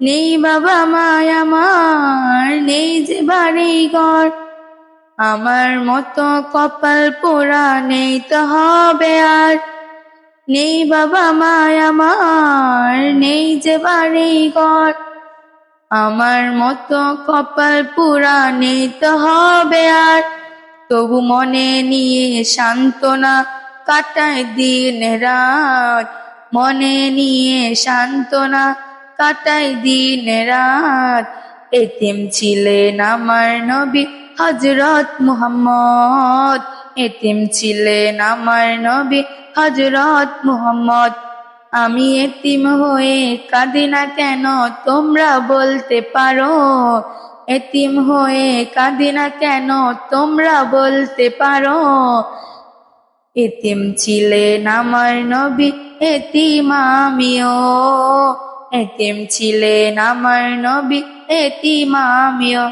নেই বাবা মায় আমার, নেই যে বাড়ি ঘর আমার মতো কপাল পোড়া নেই তো হবে আর। নেই বাবা মায় আমার, নেই যে বাড়ি ঘর আমার মতো কপাল পোড়া নেই তো হবে আর। তবু মনে নিয়ে সান্ত্বনা কাটায় দিন রাত। মনে নিয়ে সান্ত্বনা কাটায় দিন রাত। এতিম ছিলেন আমার নবী হজরত মুহাম্মদ। এতিম ছিলেন আমার নবী হজরত মুহাম্মদ। আমি এতিম হয়ে কাঁদি না কেন তোমরা বলতে পারো? এতিম হয়ে কাঁদি না কেন তোমরা বলতে পারো? এতিম ছিলেন আমার নবী, এতিম আমিও। এতিম ছিলেন আমার নবী এতিম আমিও